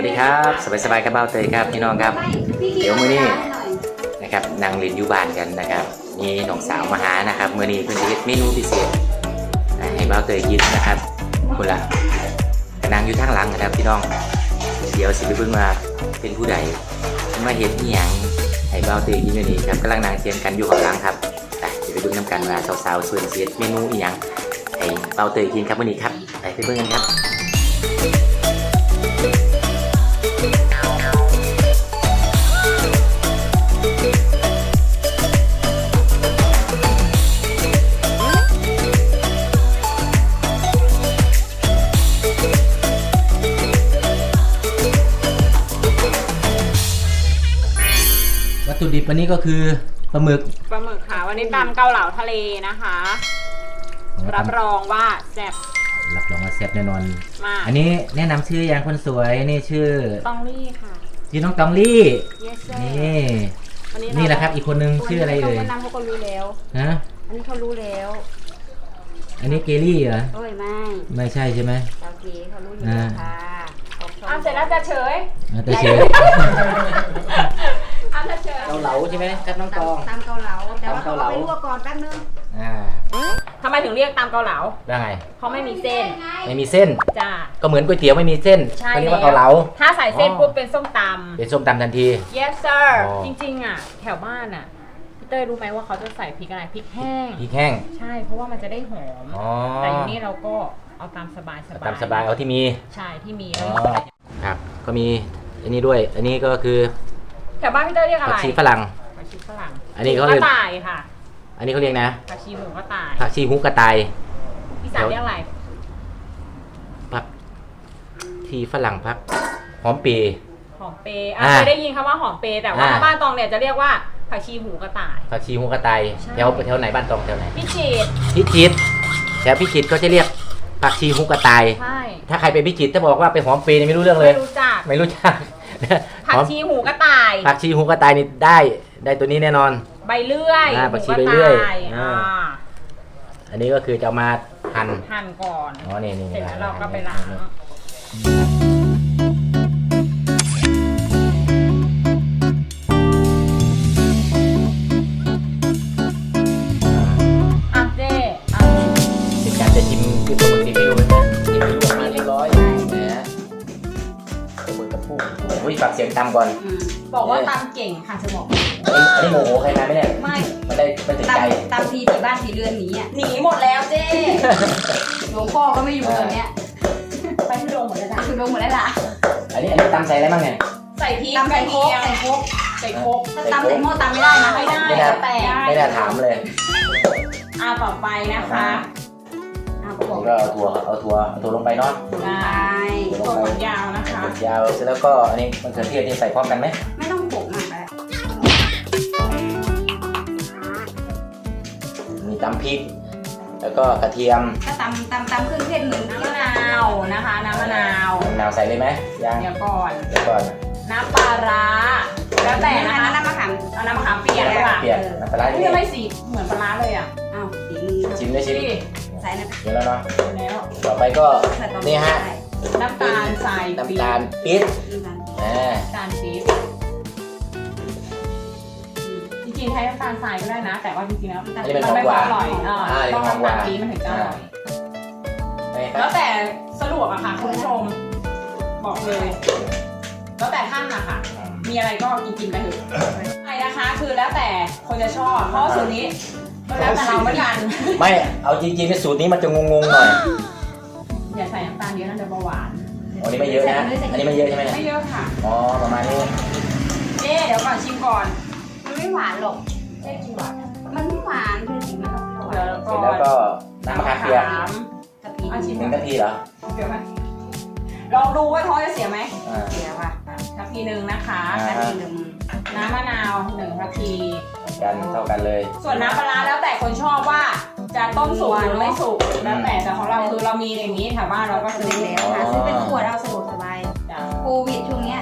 วัสดีครับสบายสบายๆกับเบ้าเตยครับพี่น้องครับ เดี๋ยวมื้อนี้นะครับนางเรียนอยู่บ้านกันนะครับมีน้องสาวมาหานะครับมื้อนี้เพิ่นสิเฮ็ดเมนูพิเศษให้เบ้าเตยกินนะครับคุณละกนางอยู่ทางหลังนะครับพี่น้อง เดี๋ยวสิไปเบิ่งว่าเป็นผู้ใดมาเฮ็ดอีหยังให้เบ้าเตยกินอยู่นี่ครับกำลังนางเทียงกันอยู่ข้างหลังครับไปเดี๋ยวไปดูน้ำกันว่าสาวๆส่วนเฮ็ดเมนูอีหยังให้เบ้าเตยกินครับมื้อนี้ครับไปไปเบิ่งกันครับ ถุดิบวันนี้ก็คือปลาหมึกปลาหมึกค่ะ วันนี้ตำเกาเหลาทะเลนะคะ รับรองว่าแซ่บรับรองว่าแซ่บแน่นอน มากอันนี้แนะนำชื่ออย่างคนสวยนี่ชื่อต้องรี่ค่ะ ชื่อน้องตองลี่ yes sir นี่วันนี่แหละครับอีกคนนึงชื่ออะไรเอ่ยตัวนี้เขาก็รู้แล้ว ฮะอันนี้เขารู้แล้วอันนี้เกลลี่เหรอโอ้ยไม่ไม่ใช่ใช่ไหม โอเคเขารู้อยู่อ่าค่ะขอบคุณอ้าวเสร็จแล้วจะเฉย อะแต่เชื่ออ้าวจะ เฉยเกาเหลาใช่ไหมครับน้องตอง ตามเกาเหลาแต่ว่าตำเขาเกาเหลา เอาไปลวกก่อนแป๊บนึงอ่าทำไมถึงเรียกตำเกาเหลาว่าไงเพราะไม่มีเส้นไม่มีเส้น จ้า ก็เหมือนก๋วยเตี๋ยวไม่มีเส้นใช่เขาเรียกว่าแล้ว เกาเหลา ถ้าใส่เส้นอ๋อ ปุ๊บเป็นส้มตเป็นส้มตำทันทีำ yes sir อ๋อ จริงๆอะ แถวบ้านอะพี่เต้ยรู้ไหมว่าเขาจะใส่พริกอะไรพริกแห้ง พริกแห้งใช่เพราะว่ามันจะได้หอม อ๋อแต่อยู่นี่เราก็เอาตามสบายสบายตามสบายเอาที่มี ใช่ที่มีอ๋อครับ ก็มีอันนี้ด้วย อันนี้ก็คือ แถวบ้านพี่เต้ยเรียกอะผัไรกชีฝรั่ง ผักชีฝรั่งอันนี้เขาหเรียก กระต่ายค่ะอันนี้เขาเรียกนะ ผักชีหมูกระต่ายผักชีฮุกกระต่ายพี่สาวเรียกอะไรผักชีฝรั่งผักหอมปี หอมเปรย์อะอ่าเคยได้ยินคำว่าหอมเปรย์แต่ว่าอ่า ถ้าบ้านตองเนี่ยจะเรียกว่าผักชีหูกระต่าย ผักชีฮุกกระต่ายใช่ แถวแถวไหนบ้านตองแถวไหนพี่จีดพิจิตรแถวพิจิตรก็จะเรียกผักชีฮุกกระต่าย ใช่ถ้าใครไปพิจิตรถ้าบอกว่าไปหอมปีนี่ไม่รู้เรื่องเลไม่ย รู้จัก ไม่รู้จัก ผักหอมชีหูกระต่าย ผักชีฮุกกระต่ายนี่ได้ ได้ตัวนี้แน่นอน ใบเลื่อยอ่าผักชีหูใบเลื่อยระต่าอ่าอ่า อันนี้ก็คือจะเอามาหั่นหั่นก่อน อ๋อนี่นี่เสร็จแล้วเราก็ไปหั่นล้างอ่ อ้ยฝากเสียงตามก่อนอืมบอกว่าตามเก่งค่ะจะบอกอันนี้อันนี้โมโหใครมาไหมเนี่ยไม่ มันได้มันติดตามใจตามทีผีบ้านผีเรือนหนีอะ หนีหมดแล้วเจ๊หลวงพ่อก็ไม่อยู่ตอนเนี้ย ไปที่โรงหมดแล้วจ้ะคือลงหมดแล้วล่ะ อันนี้อันนี้ตำใส่อะไรบ้างเนี่ย ใส่พริกตำใส่โคกกระใส่เทียมโคกใส่โคกถ้าตำใส่หม้อตำไม่ได้นะไม่ได้ไม่น่าแต่ไม่น่าถามเลย อ่าต่อไปนะคะอ้าว ก็บอกก็เอาถั่วเอาถั่วเอาถั่วลงไปเนาะไปถั่วฝักยาวนะคะ ถั่วยาวเสร็จแล้วก็อันนี้มันเขือเทศนี่ใส่พร้อมกันไหมไม่ต้องโขกมากแล้วมีตำพริก แล้วก็กระเทียมถ้าตำตำตำเครื่องเทศหนึ่งน้ำมะนาวนะคะน้ำมะนาวมะนาวใส่เลยไหมยังเดี๋ยวก่อนเดี๋ยวก่อนน้ำปลาร้าแล้วแต่นะอัคะน้ำมะขามเอาน้ำมะขามเปียกเลยค่ะเปียกน้ำปลาร้าเฮ้ยนี่ทำไมสีเหมือนปลาร้าเลยอะอ้าวสีมือชิมได้ชิมนี่ ใส่น้เดี๋ยวแล้วเนาะแล้วต่อไปก็ำใส่ตอนนี่ฮะน้ำตาลทรายน้ำตาลปี๊บน้ำตาลอ่าน้ำตาลปี๊บจริงๆใช้น้ำตาลทรายก็ได้นะ แต่ว่าจริงๆแล้วอันนี้เป็นมัของไม่หวานอร่อยอ่าอ่าต้องเป็นของหวาน้ำตานลปี๊บมันถึงจะอร่อยนี่คแล้รับวแต่สะดวกอะค่ะคุณผู้ชม บอกเลย แล้วแต่ท่านอะค่ะ มีอะไรก็กินกินๆไปเถอะใช่ นะคะ คือแล้วแต่คนจะชอบ เพราะว่าสูตรนี้ก็แล้วแต่เราเหมือนกัน ไม่เอาจริงๆในสูตรนี้มันจะงงๆหน่อยอย่าใส่น้ำตาลเยอะน่าจะเบาหวาน อันนี้ไม่เยอะนะ อันนี้ไม่เยอะใช่ไหมเนี่ยไม่เยอะค่ะอ๋อประมาณนี้เจ๊เดี๋ยวก่อนชิมก่อน มันไม่หวานหรอกเจ๊ชิมหวานมันไม่หวานคือสีมันออกหวานเดี๋ยวเสก่ร็อจนแล้วก็น้ำมะขามเปียกน้กะปิอะชิมหนึ่งกะทิเหรอำเดี๋ยวไหมลองดูว่าท้องจะเสียไหมอ่าเสียว่ะทัพพีหนึ่งนะคะอ่ากะปิหนึ่ง น้ำมะนาวหนึ่งทัพพีกันเท่ากันเลย ส่วนน้ำปลาร้าแล้วแต่คนชอบว่าจะต้มสุกหรือไม่สุกแล้วแต่แต่ของเราคือเรามีอย่างนี้แถวบ้านเราก็ซื้อซื้อแล้วค่ะซื้อเป็นขวดเอาสะดวกสบายจ้ะโควิดช่วงเนี้ย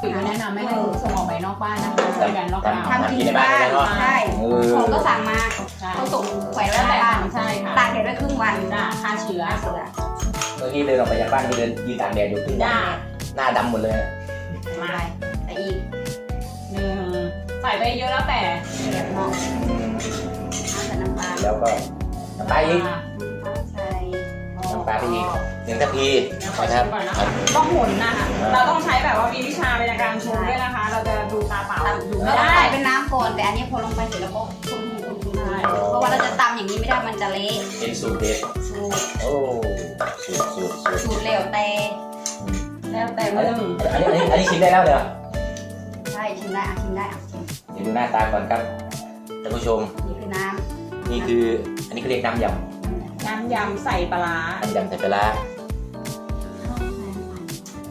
ปิดแนะนำไม่ให้ส่งออกไปนอกบ้านนะคะช่วยกันนอกบ้านทำกินในบ้านใช่เออของก็สั่งมาใช่เขาส่งแขวนแล้วไว้แต่บ้านใช่ค่ะตากแดดไว้ครึ่งวันจ้าฆ่าเชื้อเสือเมื่อกี้เดินออกไปจากบ้านไปเดินยืนตากแดดอยู่ครึ่งวันจ้าหน้าดำหมดเลยมาแต่อีกหนึ่ง ใส่ไปเยอะแล้วแต่เดี๋ยวมองน้ำกับน้ำปลาแล้วก็น้ำปลาอีกใส่น้ำปลาไปอีกหนึ่งทัพพีเดี๋ยวขอนะคชิรับมก่อนนะคะต้องหมุนนะคะเราต้องใช้แบบว่ามีวิชาในการชงด้วยนะคะ เราจะดูตาเปล่าดูเราไม่ต้องได้ใส่เป็นน้ำก่อนแต่อันนี้พอลงไปเสร็จแล้วก็คนๆๆๆเพราะว่าเราจะตำอย่างนี้ไม่ได้มันจะเละเป็นสูตรเด็ดสูตรโอ้สูตรสูตรสูตรสูตรแล้วแต่แล้วแต่อันมืนี้ออันนี้อันนี้อันนี้ชิมได้แล้วเดี๋ยวใช่ชิมได้อะชิมได้อะชิม เดี๋ยวดูหน้าตาก่อนครับท่านผู้ชม นี่คือน้นี่คืออันนี้เขาเรียกน้ำยำน้ำยำใส่ปลาร้าำน้ำยำใส่ปลาร้า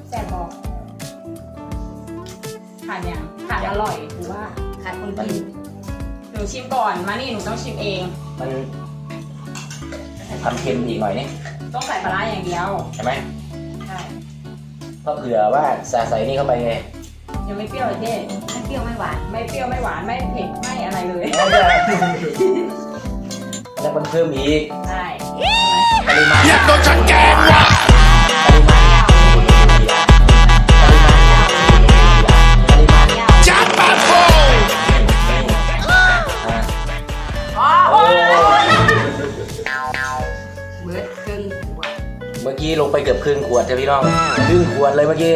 แซ่บบอกขาดยังขาดอร่อยหรือว่าขาดคนมันกินหนูชิมก่อนมานี่หนูต้องชิมเอง มันทำเค็มอีกหน่อยนี่ต้องใส่ปลาร้าอย่างเดียวใช่ไหมใช่ก็เผื่อว่าใส่ใส่นี่เข้าไปไง ยังไม่เปรี้ยวเลยเจ๊ไม่เปรี้ยวไม่หวาน ไม่เปรี้ยวไม่หวานไม่เผ็ดไม่อะไรเลยแล้วมันเพิ่มอีกใช่ปริมาณอยากโดนจัดแกงว่ะปริมาณปริมาณยาวจัดปาโฟอ่าอ๋อเบิร์ดครึ่งขวดเมื่อกี้ลงไปเกือบครึ่งขวดใช่พี่น้อง ครึ่งขวดเลยเมื่อกี้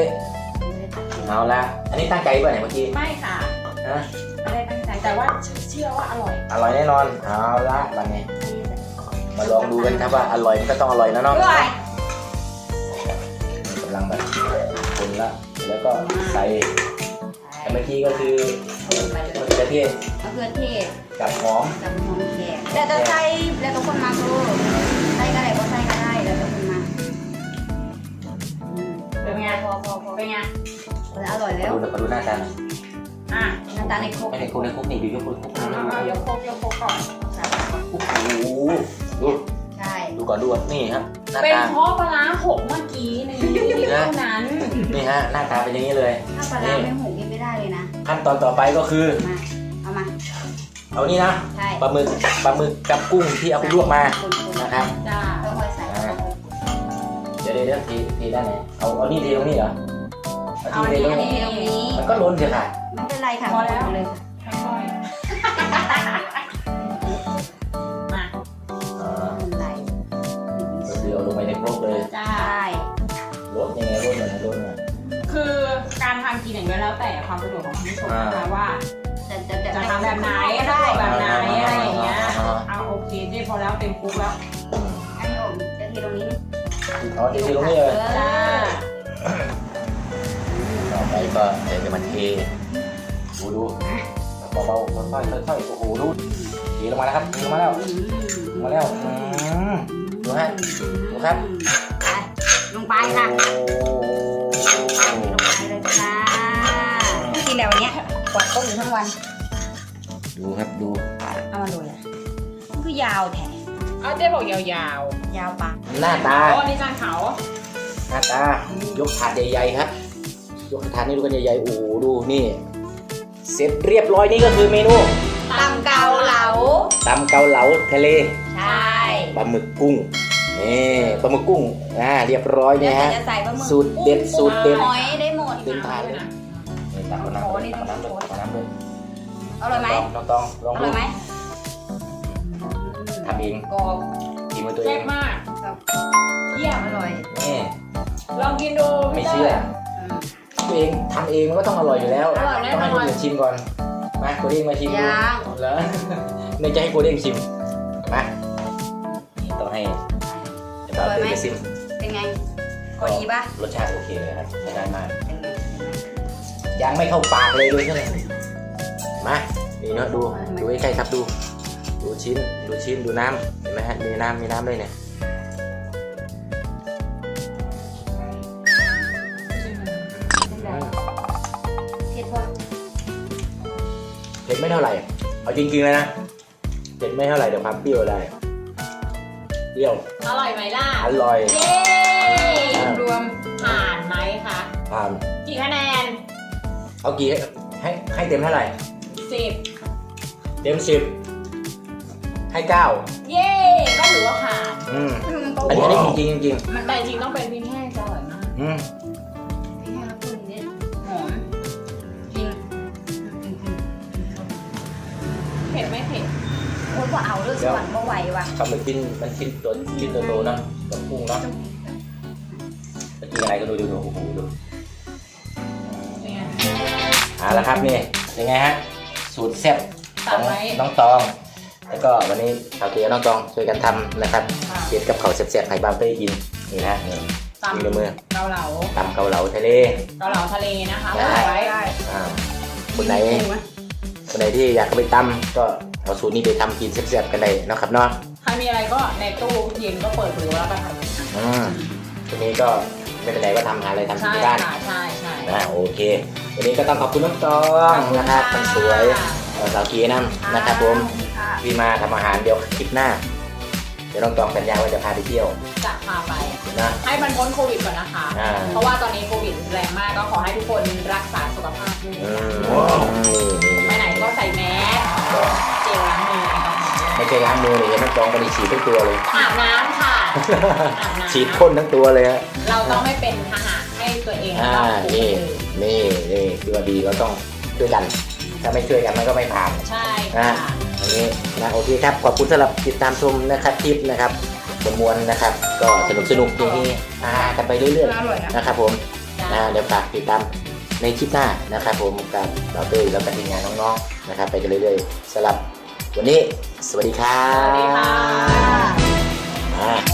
เอาละอันนี้ตั้งใจป่ะเนี่ยเมื่อกี้ไม่ค่ะฮะไม่ได้ตั้งใจแต่ว่าเชื่อว่าอร่อยอร่อยแน่นอน เอาละบันนี้มาลองดูกันครับว่าอร่อยมันก็ต้องอร่อยนะน้องด้วยกำลังแบบคนละแล้วก็ใส่แต่เมื่อกี้ก็คือคนไปเลยมะเขือเทศมะเขือเทศกับหอมกับหอมแขกแล้วจะใส่แล้วก็คนมาดูใส่ก็ได้ก็ใส่ก็ได้แล้วแต่คนมาอืมเป็นไงพอพอพอเป็นไง อร่อยมาแล้ว ดูมาดูหน้าตาหน่อยอะน้ำตาลในครกไม่ในคุกในคุกนี่ดูยกคุกคุกเอาเอาเอายกโคกยกโคกก่อนโอ้โหดูใช่ดูก่อนดูก่อนนี่ครับหน้าเป็นตา เพราะปลาร้าหกเมื่อกี้ในนี้เท่านั้นนี่ฮะหน้าตาเป็นอย่างนี้เลย ถ้าปลาร้าไม่หุงกินไม่ได้เลยนะ ขั้นตอนต่อไปก็คือ มา เอามา เอานี่นะใช่ปลาหมึกปลาหมึกกับกุ้งที่เอาไปลวกมาคนๆนะครับ จ้าต้องค่อยใส่ เดี๋ยวเดี๋ยวเดี๋ยวทีทีด้านไหนเอาเอานี่ทีตรงนี้เหรอ เอาเอาทีอันทีนี้ตรงอันนี้นี้ตรงนี้ มันก็ล้นเถอะค่ะไม่เป็นไรค่ะพอแล้ว เลยค่อยๆมาอ่าไม่เป็นไรก็คือเอาลงไปในครกเลยจ้า ใช่ลดยังไงลดหน่อยนะลดหน่อยคือการทำกินอย่างเดียวแล้วแต่ความสะดวกของคุณผู้ชมนะคะว่าจะจะจะทำแบบไหนก็สะได้ดวกแบบไหนอะไรอย่างเงี้ยเอาโอเคเจ๊พอแล้วเต็มคุกแล้วอืมอันนี้ผมจะทีตรงนี้เอาทีทีตรงนี้เลยจ้า ต่อไปก็เดี๋ยวจะมาเทดูดูเบาๆค่อยๆค่อยๆโอ้โหดูเทลงมาแล้วครับเทลงมาแล้วลงมาแล้วอืมดูฮะดูครับไปลงไปค่ะโอ้ลงไปเลยจ้ากินแล้ววันเนี้ยกวาดต้มอยู่ทั้งวัน ดูครับดูเอามาดูเลยมันคือยาวแท้เอาเจ๊บอกยาวยาวปะหน้าๆตาอ๋อนี่จานเขาหน้าตายกถาดใหญ่ๆครับ ยกถาดนี้ดูกันใหญ่ๆโอ้โหดูนี่ เสร็จเรียบร้อยนี่ก็คือเมนูตำเกาเหลาตำเกาเหลาทะเลใช่ปลาหมึกกุ้งนี่ปลาหมึกกุ้งอ่าเรียบร้อยเดี๋เนี่ยยวฮะ จะใส่ปลาหมึกสูตรเด็ดสูตรเด็ด หอยได้หมด เต็มถาดเลยนะนี่ตักเอาน้ำด้วยเอาน้ำด้วยเอาน้ำด้วยอร่อยไหมลองลองลองอดูร่อยไหมทำเองกรอบกินมือตัวเอแซ่งบมาก เยี่ยมอร่อย นี่ลองกินดูไม่พี่เชื่อต้ยอืมตัว เองทำเองมันก็ต้องอร่อยอยู่แล้วอร่อยแน่ต้องให้นคอนนอื่นชิมก่อนมาโคเด้งมาชิมดูยังแล้วนี่จะให้โคเด้งชิมมานี่ต้องให้เดี๋ยวเราเตยไปชิมเป็นไงพอดีปะรสชาติโอเคเลยครับใช้ได้มาก เป็นไงยังไม่เข้าปากเลยด้วยใช่ไหมมานี่เนาะดู ดูใกล้ๆครับดู ดูชิ้น ดูชิ้น ดูน้ำเห็นไหมฮะ มีน้ำมีน้ำด้วยเนี่ย ดไม่เท่าไหร่ เอาจริงๆเลยนะเผ็ดไม่เท่าไหร่เดี๋ยวความเปรี้ยวได้ เปรี้ยว อร่อยไหมล่ะ อร่อย เย้ รวมผ่านไหมคะ ผ่าน กี่คะแนน เอากี่ให้ให้ให้เต็มเท่าไหร่สิบเต็มสิบให้เก้าเย้ ก็ถือว่าผ่านอืมมันก็อันนี้อันนี้จริงๆจริงมันแต่จริงต้องเป็นพริกแห้งจะอร่อยมากๆอืม บ่เอาเรื่องส่วนบ่ไหวว่ะปลาหมึกชิ้นมันชิ้นตัวชิ้นโตๆเนาะกับกุ้งเนาะจะกินอะไรก็ดูดูดูโอ้โหดูเป็นไงเอาละครับนี่ยังไงฮะสูตรแซ่บขตัอกงไว้น้องตอง แล้วก็วันนี้ชาวเกียวน้องตองช่วยกันทำนะครับค่ะเก็ดกับเขาวแซ่บๆไข่บางเต้ยกินนี่นะนี่ตำมีในมือเกาเหลาตำเกาเหลาทะเล เกาเหลาทะเลนะคะได้ ตักไว้ อ่าคนไหน คนไหนที่อยากเอาไปตำก็เอาสูตรนี้ไปทำกินแซ่บๆกันได้เนาะครับเนาะใครมีอะไรก็ในตู้เย็นก็เปิดดูแล้วกันค่ะอืมทีนี้ก็ไม่เป็นไรก็ทำหาอะไรทำกินใช่ที่บ้านค่ะใช่ใช่นะโอเควันนี้ก็ต้องขอบคุณน้องตองนะครับคนสวยค่ะเอ่อสาวกีนั่นนะครับผมที่มาทำอาหารเดี๋ยวคลิปหน้า เดี๋ยวน้องตองสัญญาว่าจะพาไปเที่ยวจะพาไป นะ ให้มันพ้นโควิดก่อนนะคะ อ่า เพราะว่าตอนนี้โควิดแรงมากก็ขอให้ทุกคนรักษาสุขภาพด้วยอืมไปไหน ก็ใส่แมสเจลล้างมือแอลกอฮอล์ไม่ใช่ล้างมือเลยเห็นน้องตองก็ได้ฉีดทั้งตัวเลย อาบน้ำค่ะอาบน้ำฉีดพ่นทั้งตัวเลยฮะเราต้องไม่เป็นทหารให้ตัวเองอ่าต้องถูกนี่คนอื่นนี่นี่คือว่าดีเราต้องช่วยกัน ถ้าไม่ช่วยกันมันก็ไม่ผ่าน ใช่อ่าค่ะอันนี้นะโอเคครับขอบคุณสำหรับติดตามชมนะครับคลิปนะครับมวลๆนะครับ ก็สนุกสนุกๆอย่างนี้อ่ากันไปเรื่อยอร่อยนะ ๆนะครับผมนะเดี๋ยวฝากติดตาม ในคลิปหน้านะครับผมกับดราเตอร์แล้วก็ทีมงานน้องๆนะครับ ไปกันเรื่อยๆสำหรับวันนี้ สวัสดีครับสวัสดีค่ะ